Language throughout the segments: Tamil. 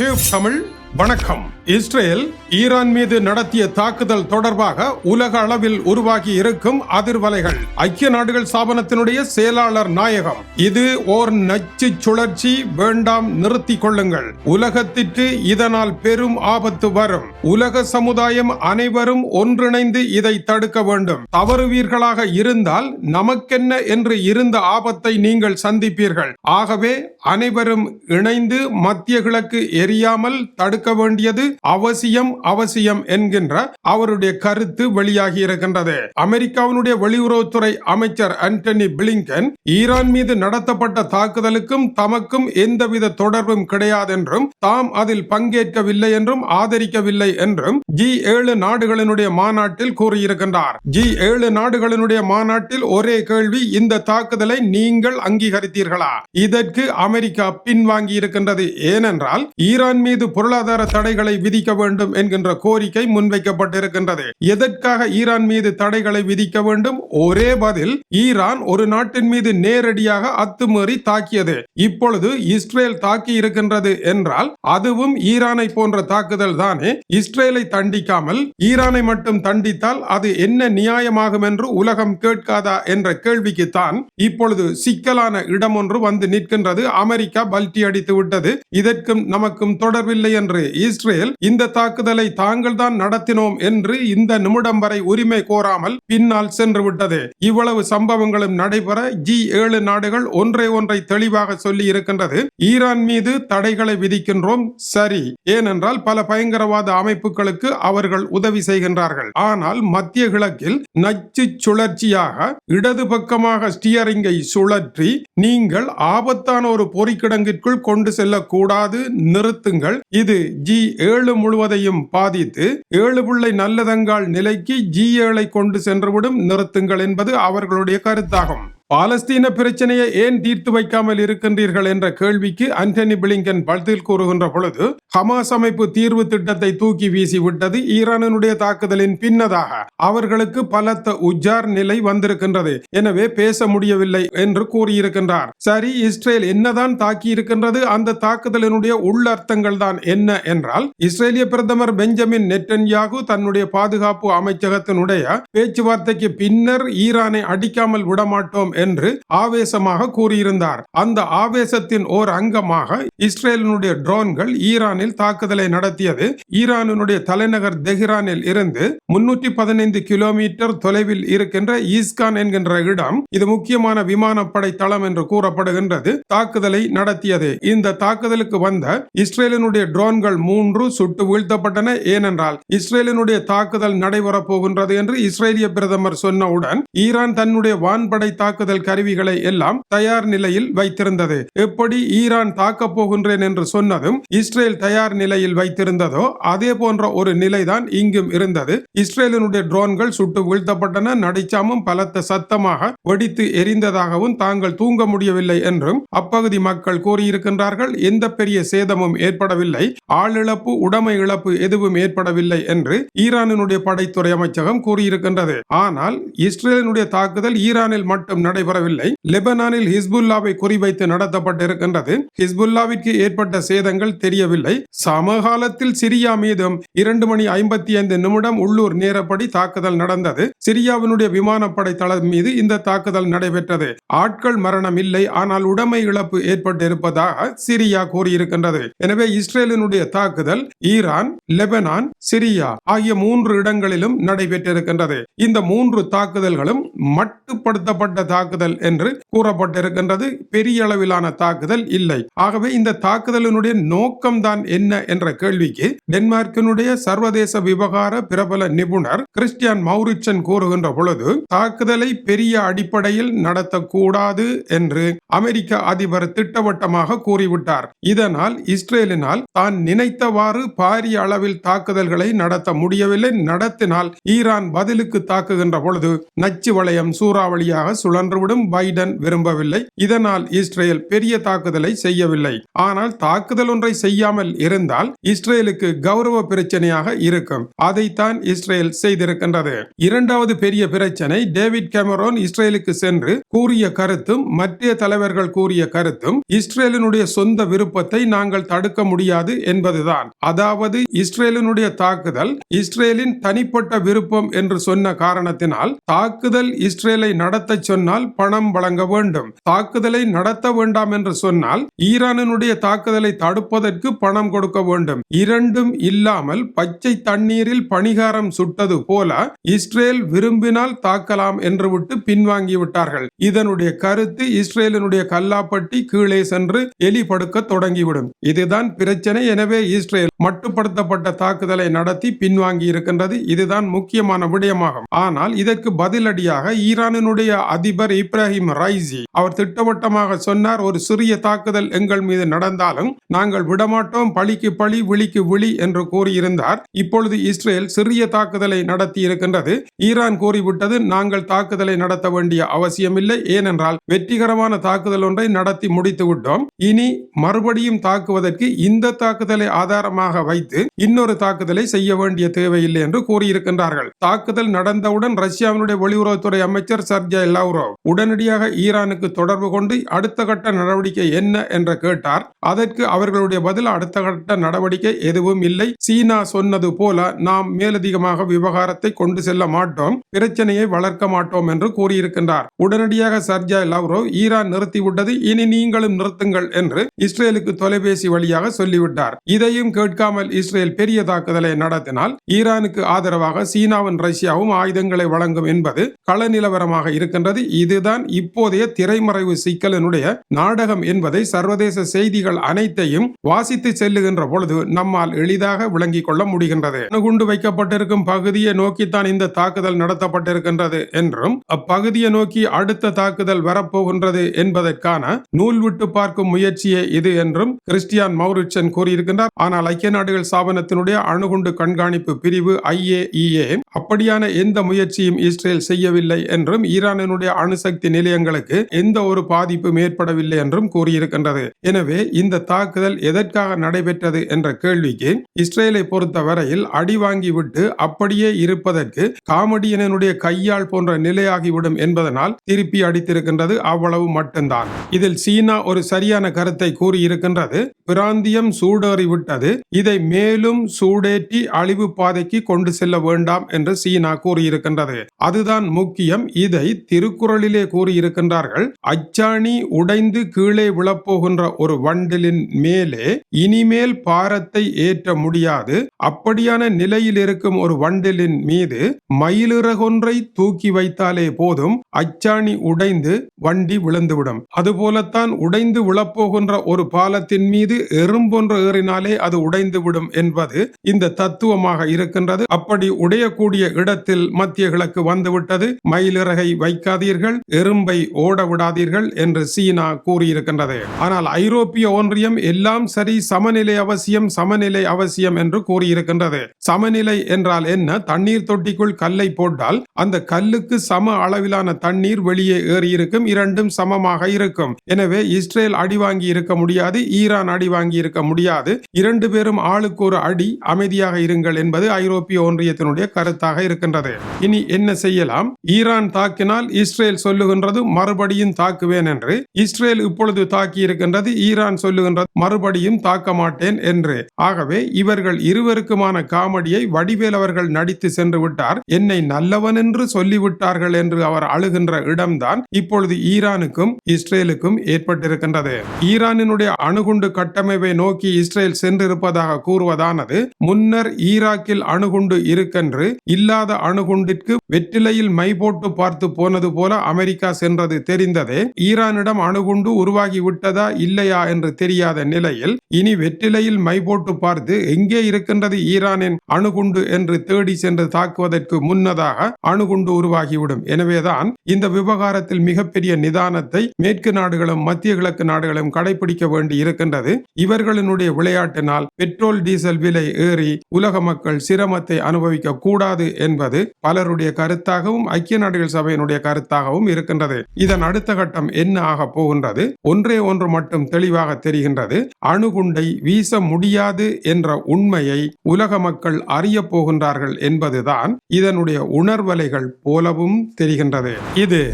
டியூப் தமிழ் வணக்கம். இஸ்ரேல் ஈரான் மீது நடத்திய தாக்குதல் தொடர்பாக உலக அளவில் உருவாகி இருக்கும் அதிர்வலைகள். ஐக்கிய நாடுகள் ஸ்தாபனத்தினுடைய செயலாளர் நாயகம். இது ஓர் நச்சு சுழற்சி வேண்டாம் நிறுத்திக் கொள்ளுங்கள். உலகத்திற்கு இதனால் பெரும் ஆபத்து வரும். உலக சமுதாயம் அனைவரும் ஒன்றிணைந்து இதை தடுக்க வேண்டும். தவறுவீர்களாக இருந்தால் நமக்கென்ன என்று இருந்த ஆபத்தை நீங்கள் சந்திப்பீர்கள். ஆகவே அனைவரும் இணைந்து மத்திய கிழக்கு எரியாமல் தடுக்க வேண்டியது அவசியம் அவசியம் என்கின்ற அவருடைய கருத்து வெளியாகி இருக்கின்றது. அமெரிக்காவினுடைய வெளியுறவுத்துறை அமைச்சர் அண்டனி பிளிங்கன் ஈரான் மீது நடத்தப்பட்ட தாக்குதலுக்கும் தமக்கும் எந்தவித தொடர்பும் கிடையாது என்றும் தாம் அதில் பங்கேற்கவில்லை என்றும் ஆதரிக்கவில்லை என்றும் ஜி ஏழு நாடுகளினுடைய மாநாட்டில் கூறியிருக்கின்றார். ஜி ஏழு நாடுகளினுடைய மாநாட்டில் ஒரே கேள்வி இந்த தாக்குதலை நீங்கள் அங்கீகரித்தீர்களா? இதற்கு அமெரிக்கா பின்வாங்கி இருக்கின்றது ஏனென்றால் ஈரான் மீது பொருளாதார பொருளாதார தடைகளை விதிக்க வேண்டும் என்கின்ற கோரிக்கை முன்வைக்கப்பட்டிருக்கின்றது. எதற்காக ஈரான் மீது தடைகளை விதிக்க வேண்டும்? ஒரே பதில் ஈரான் ஒரு நாட்டின் மீது நேரடியாக அத்துமீறி தாக்கியது. இப்பொழுது இஸ்ரேல் தாக்கி இருக்கின்றது என்றால் அதுவும் ஈரானை போன்ற தாக்குதல் தானே? இஸ்ரேலை தண்டிக்காமல் ஈரானை மட்டும் தண்டித்தால் அது என்ன நியாயமாகும் என்று உலகம் கேட்காதா என்ற கேள்விக்கு தான் இப்பொழுது சிக்கலான இடம் ஒன்று வந்து நிற்கின்றது. அமெரிக்கா பல்டி அடித்து விட்டது. இதற்கும் நமக்கும் தொடர்பில்லை என்று இஸ்ரேல் இந்த தாக்குதலை தாங்கள் தான் நடத்தினோம் என்று இந்த நிமிடம் வரை உரிமை கோராமல் பின்னால் சென்று விட்டது. இவ்வளவு சம்பவங்களும் நடைபெற ஜி ஏழு நாடுகள் ஒன்றை ஒன்றை தெளிவாக சொல்லி இருக்கின்றது. ஈரான் மீது தடைகளை விதிக்கின்றோம் சரி. ஏனென்றால் பல பயங்கரவாத அமைப்புகளுக்கு அவர்கள் உதவி செய்கின்றார்கள். ஆனால் மத்திய கிழக்கில் நச்சு சுழற்சியாக இடது பக்கமாக ஸ்டியரிங்கை சுழற்றி நீங்கள் ஆபத்தான ஒரு பொறிக்கிடங்கிற்குள் கொண்டு செல்லக்கூடாது நிறுத்துங்கள். இது ஜி ஏழு முழுவதையும் பாதித்து ஏழு பிள்ளை நல்லதங்கால் நிலைக்கு ஜி ஏழை கொண்டு சென்றுவிடும் நிறுத்துங்கள் என்பது அவர்களுடைய கருத்தாகும். பாலஸ்தீன பிரச்சனையை ஏன் தீர்த்து வைக்காமல் இருக்கின்றீர்கள் என்ற கேள்விக்கு அண்டனி பிளிங்கன் பதில் கூறுகின்ற பொழுது ஹமாஸ் அமைப்பு தீர்வு திட்டத்தை தூக்கி வீசி விட்டது ஈரானினுடைய தாக்குதலின் பின்னதாக. அவர்களுக்கு பலத்த உஜார் நிலை வந்திருக்கின்றது. எனவே பேச முடியவில்லை என்று கூறியிருக்கின்றார். சரி இஸ்ரேல் என்னதான் தாக்கி இருக்கின்றது அந்த தாக்குதலினுடைய உள்ளர்த்தங்கள் தான் என்ன என்றால் இஸ்ரேலிய பிரதமர் பெஞ்சமின் நெட்டன்யாகு தன்னுடைய பாதுகாப்பு அமைச்சகத்தினுடைய பேச்சுவார்த்தைக்கு பின்னர் ஈரானை அடிக்காமல் விடமாட்டோம் என்று ஆவேசமாக கூறியிருந்தார். அந்த ஆவேசத்தின் ஓர் அங்கமாக இஸ்ரேலினுடைய ட்ரோன்கள் ஈரானில் தாக்குதலை நடத்தியது. ஈரானினுடைய தலைநகர் தெஹ்ரானில் இருந்து முன்னூற்றி பதினைந்து கிலோமீட்டர் தொலைவில் இருக்கின்ற ஈஸ்கான் என்கின்ற இடம் இது முக்கியமான விமானப்படை தளம் என்று கூறப்படுகின்றது. தாக்குதலை நடத்தியது. இந்த தாக்குதலுக்கு வந்த இஸ்ரேலினுடைய ட்ரோன்கள் மூன்று சுட்டு வீழ்த்தப்பட்டன. ஏனென்றால் இஸ்ரேலினுடைய தாக்குதல் நடைபெறப் போகின்றது என்று இஸ்ரேலிய பிரதமர் சொன்னவுடன் ஈரான் தன்னுடைய வான்படை தாக்குதல் தாக்குதல் கருவிகளை எல்லாம் தயார் நிலையில் வைத்திருந்தது. எப்படி ஈரான் தாக்கப் போகின்றேன் என்று சொன்னதும் இஸ்ரேல் தயார் நிலையில் வைத்திருந்ததோ அதே போன்ற ஒரு நிலைதான் இங்கும் இருந்தது. இஸ்ரேலினுடைய ட்ரோன்கள் சுட்டு வீழ்த்தப்பட்டன நடிச்சாமும் பலத்த சத்தமாக வெடித்து எரிந்ததாகவும் தாங்கள் தூங்க முடியவில்லை என்றும் அப்பகுதி மக்கள் கூறியிருக்கின்றார்கள். எந்த பெரிய சேதமும் ஏற்படவில்லை ஆளிழப்பு உடைமை இழப்பு எதுவும் ஏற்படவில்லை என்று ஈரானினுடைய படைத்துறை அமைச்சகம் கூறியிருக்கின்றது. ஆனால் இஸ்ரேலினுடைய தாக்குதல் ஈரானில் மட்டும் நடை நடைபெறவில்லை. லெபனானில் ஹிஸ்புல்லாவை குறிவைத்து நடத்தப்பட்டிருக்கின்றது. ஹிஸ்புல்லாவிற்கு ஏற்பட்ட சேதங்கள் தெரியவில்லை. சமகாலத்தில் சிரியா மீதும் இரண்டு மணி ஐம்பத்தி ஐந்து நிமிடம் உள்ளூர் நேரப்படி தாக்குதல் நடந்தது. சிரியாவினுடைய விமானப்படை தளம் மீது இந்த தாக்குதல் நடைபெற்றது. ஆட்கள் மரணம் இல்லை. ஆனால் உடைமை இழப்பு ஏற்பட்டிருப்பதாக சிரியா கூறியிருக்கின்றது. எனவே இஸ்ரேலினுடைய தாக்குதல் ஈரான் லெபனான் சிரியா ஆகிய மூன்று இடங்களிலும் நடைபெற்றிருக்கின்றது. இந்த மூன்று தாக்குதல்களும் மட்டுப்படுத்தப்பட்ட தாக்குதல் என்று கூறப்பட்டிருக்கின்றது. பெரிய அளவிலான தாக்குதல் இல்லை. ஆகவே இந்த தாக்குதலினுடைய நோக்கம் தான் என்ன என்ற கேள்விக்கு டென்மார்க்கினுடைய சர்வதேச விவகார பிரபல நிபுணர் கிறிஸ்டியான் மௌரிச்சன் கூறுகின்ற பொழுது தாக்குதலை பெரிய அடிப்படையில் நடத்தக்கூடாது என்று அமெரிக்க அதிபர் திட்டவட்டமாக கூறிவிட்டார். இதனால் இஸ்ரேலினால் தான் நினைத்தவாறு பாரிய அளவில் தாக்குதல்களை நடத்த முடியவில்லை. நடத்தினால் ஈரான் பதிலுக்கு தாக்குகின்ற பொழுது நச்சு வளையம் சூறாவளியாக சுழன்று கொன்றுவிடும் பைடன் விரும்பவில்லை. இதனால் இஸ்ரேல் பெரிய தாக்குதலை செய்யவில்லை. ஆனால் தாக்குதல் ஒன்றை செய்யாமல் இருந்தால் இஸ்ரேலுக்கு கௌரவ பிரச்சனையாக இருக்கும். அதைத்தான் இஸ்ரேல் செய்திருக்கின்றது. இரண்டாவது பெரிய பிரச்சனை டேவிட் கேமரோன் இஸ்ரேலுக்கு சென்று கூறிய கருத்தும் மத்திய தலைவர்கள் கூறிய கருத்தும் இஸ்ரேலினுடைய சொந்த விருப்பத்தை நாங்கள் தடுக்க முடியாது என்பதுதான். அதாவது இஸ்ரேலினுடைய தாக்குதல் இஸ்ரேலின் தனிப்பட்ட விருப்பம் என்று சொன்ன காரணத்தினால் தாக்குதல் இஸ்ரேலை நடத்த சொன்னால் பணம் வழங்க வேண்டும். தாக்குதலை நடத்த வேண்டாம் என்று சொன்னால் ஈரானினுடைய தாக்குதலை தடுப்பதற்கு பணம் கொடுக்க வேண்டும். இரண்டும் இல்லாமல் பச்சை தண்ணீரில் பணிகாரம் சுட்டது போல இஸ்ரேல் விரும்பினால் தாக்கலாம் என்று விட்டு பின்வாங்கி விட்டார்கள். இதனுடைய கருத்து இஸ்ரேலினுடைய கல்லாப்பட்டி கீழே சென்று எலி படுக்க தொடங்கிவிடும். இதுதான் பிரச்சனை. எனவே இஸ்ரேல் மட்டுப்படுத்தப்பட்ட தாக்குதலை நடத்தி பின்வாங்கி இருக்கின்றது. இதுதான் முக்கியமான விடயமாகும். ஆனால் இதற்கு பதிலடியாக ஈரானினுடைய அதிபர் இப்ராஹிம் ரைசி. அவர் திட்டவட்டமாக சொன்னார் ஒரு சிறிய தாக்குதல் எங்கள் மீது நடந்தாலும் நாங்கள் விடமாட்டோம் பழிக்கு பழி விழிக்கு விழி என்று கூறியிருந்தார். இப்பொழுது இஸ்ரேல் சிறிய தாக்குதலை நடத்தி இருக்கின்றது ஈரான் கூறிவிட்டது நாங்கள் தாக்குதலை நடத்த வேண்டிய அவசியமில்லை ஏனென்றால் வெற்றிகரமான தாக்குதல் ஒன்றை நடத்தி முடித்து விட்டோம் இனி மறுபடியும் தாக்குவதற்கு இந்த தாக்குதலை ஆதாரமாக வைத்து இன்னொரு தாக்குதலை செய்ய வேண்டிய தேவையில்லை என்று கூறியிருக்கின்றார்கள். தாக்குதல் நடந்தவுடன் ரஷ்யாவினுடைய வெளியுறவுத்துறை அமைச்சர் சர்ஜய் லவ்ரோவ். உடனடியாக ஈரானுக்கு தொடர்பு கொண்டு அடுத்த கட்ட நடவடிக்கை என்ன என்று கேட்டார். அதற்கு அவர்களுடைய பதில் அடுத்த கட்ட நடவடிக்கை எதுவும் இல்லை. சீனா சொன்னது போல நாம் மேலதிகமாக விவகாரத்தை கொண்டு செல்ல மாட்டோம். பிரச்சனையை வளர்க்க மாட்டோம் என்று கூறியிருக்கின்றார். உடனடியாக சர்ஜாய் லவ்ரோ ஈரான் நிறுத்திவிட்டது இனி நீங்களும் நிறுத்துங்கள் என்று இஸ்ரேலுக்கு தொலைபேசி வழியாக சொல்லிவிட்டார். இதையும் கேட்காமல் இஸ்ரேல் பெரிய தாக்குதலை நடத்தினால் ஈரானுக்கு ஆதரவாக சீனாவும் ரஷ்யாவும் ஆயுதங்களை வழங்கும் என்பது கள நிலவரமாக இருக்கின்றது. இதுதான் இப்போதைய திரைமறைவு சிக்கலினுடைய நாடகம் என்பதை சர்வதேச செய்திகள் அனைத்தையும் வாசித்து செல்லுகின்ற பொழுது நம்மால் எளிதாக விளங்கிக் கொள்ள முடிகின்றது. அணுகுண்டு வைக்கப்பட்டிருக்கும் பகுதியை நோக்கித்தான் இந்த தாக்குதல் நடத்தப்பட்டிருக்கின்றது என்றும் அப்பகுதியை நோக்கி அடுத்த தாக்குதல் வரப்போகின்றது என்பதற்கான நூல் விட்டு பார்க்கும் முயற்சியே இது என்றும் கிறிஸ்டியான் மௌரிச்சன் கூறியிருக்கின்றார். ஆனால் ஐக்கிய நாடுகள் ஸ்தாபனத்தினுடைய அணுகுண்டு கண்காணிப்பு பிரிவு ஐஏஇஏ அப்படியான எந்த முயற்சியும் இஸ்ரேல் செய்யவில்லை என்றும் ஈரானினுடைய அணு அணுசக்தி நிலையங்களுக்கு எந்த ஒரு பாதிப்பும் ஏற்படவில்லை என்றும் கூறியிருக்கின்றது. எனவே இந்த தாக்குதல் எதற்காக நடைபெற்றது என்ற கேள்விக்கு இஸ்ரேலை பொறுத்த வரையில் அடி வாங்கிவிட்டு அப்படியே இருப்பதற்கு காமெடியனுடைய கையால் போன்ற நிலையாகிவிடும் என்பதனால் திருப்பி அடித்திருக்கின்றது அவ்வளவு மட்டும்தான். இதில் சீனா ஒரு சரியான கருத்தை கூறியிருக்கின்றது. பிராந்தியம் சூடேறிவிட்டது. இதை மேலும் சூடேற்றி அழிவு பாதைக்கு கொண்டு செல்ல வேண்டாம் என்று சீனா கூறியிருக்கின்றது. அதுதான் முக்கியம். இதை திருக்குறளில் குரலிலே கூறியிருக்கின்றார்கள் அச்சாணி உடைந்து கீழே விழப்போகின்ற ஒரு வண்டலின் மேலே இனிமேல் பாரத்தை ஏற்ற முடியாது. அப்படியான நிலையில் இருக்கும் ஒரு வண்டலின் மீது மயிலிறகொன்றை தூக்கி வைத்தாலே போதும். அச்சாணி உடைந்து வண்டி விழுந்துவிடும். அதுபோலத்தான் உடைந்து விழப்போகின்ற ஒரு பாலத்தின் மீது எறும்பொன்று ஏறினாலே அது உடைந்துவிடும் என்பது இந்த தத்துவமாக இருக்கின்றது. அப்படி உடையக்கூடிய இடத்தில் மத்திய கிழக்கு வந்துவிட்டது. மயிலிறகை வைக்காதீர்கள். எறும்பை ஓட விடாதீர்கள் என்று சீனா கூறியிருக்கின்றது. ஆனால் ஐரோப்பிய ஒன்றியம் எல்லாம் சரி சமநிலை அவசியம் சமநிலை அவசியம் என்று கூறியிருக்கின்றது. சமநிலை என்றால் என்ன? தண்ணீர் தொட்டிக்குள் கல்லை போட்டால் அந்த கல்லுக்கு சம அளவிலான தண்ணீர் வெளியே ஏறியிருக்கும் இரண்டும் சமமாக இருக்கும். எனவே இஸ்ரேல் அடி வாங்கி இருக்க முடியாது ஈரான் அடி வாங்கி இருக்க முடியாது. இரண்டு பேரும் ஆளுக்கு ஒரு அடி அமைதியாக இருங்கள் என்பது ஐரோப்பிய ஒன்றியத்தினுடைய கருத்தாக இருக்கின்றது. இனி என்ன செய்யலாம்? ஈரான் தாக்கினால் இஸ்ரேல் சொல்லுகின்றது மறுபடியும் தாக்குவேன் என்று. இஸ்ரேல் இப்பொழுது தாக்கி இருக்கின்றது ஈரான் சொல்லுகின்றது மறுபடியும் தாக்க மாட்டேன் என்று. ஆகவே இவர்கள் இருவருக்குமான காமெடியை வடிவேல் அவர்கள் நடித்து சென்று விட்டார். என்னை நல்லவன் என்று சொல்லிவிட்டார்கள் என்று அவர் அழுகின்ற இடம்தான் இப்பொழுது ஈரானுக்கும் இஸ்ரேலுக்கும் ஏற்பட்டிருக்கின்றது. ஈரானினுடைய அணுகுண்டு கட்டமைப்பை நோக்கி இஸ்ரேல் சென்றிருப்பதாக கூறுவதானது முன்னர் ஈராக்கில் அணுகுண்டு இருக்கென்று இல்லாத அணுகுண்டிற்கு வெற்றிலையில் மை போட்டு பார்த்து போனது போல அமெரிக்கா சென்றது தெரிந்ததே ஈரானிடம் அணுகுண்டு உருவாகி விட்டதா இல்லையா என்று தெரியாத நிலையில் இனி வெற்றிலையில் மை போட்டு பார்த்து எங்கே இருக்கின்றது ஈரானின் அணுகுண்டு என்று தேடி சென்று தாக்குவதற்கு முன்னதாக அணுகுண்டு உருவாகிவிடும். எனவேதான் இந்த விவகாரத்தில் மிகப்பெரிய நிதானத்தை மேற்கு நாடுகளும் மத்திய கிழக்கு நாடுகளும் கடைபிடிக்க வேண்டி இருக்கின்றது. இவர்களினுடைய விளையாட்டினால் பெட்ரோல் டீசல் விலை ஏறி உலக மக்கள் சிரமத்தை அனுபவிக்க கூடாது என்பது பலருடைய கருத்தாகவும் ஐக்கிய நாடுகள் சபையினுடைய கருத்தாகவும் தெளிவாகவும் இருக்கின்றது. இதன் அடுத்த கட்டம் என்ன ஆக போகின்றது? ஒன்றே ஒன்று மட்டும் தெளிவாக தெரிகின்றது. அணுகுண்டை வீச முடியாது என்ற உண்மையை உலக மக்கள் அறிய போகின்றார்கள் என்பதுதான் இதனுடைய உணர்வலைகள் போலவும் தெரிகின்றது. இது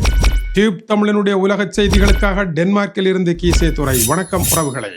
டியூப் தமிழனுடைய உலக செய்திகளுக்காக டென்மார்க்கில் இருந்து கீசே துறை வணக்கம் உறவுகளை.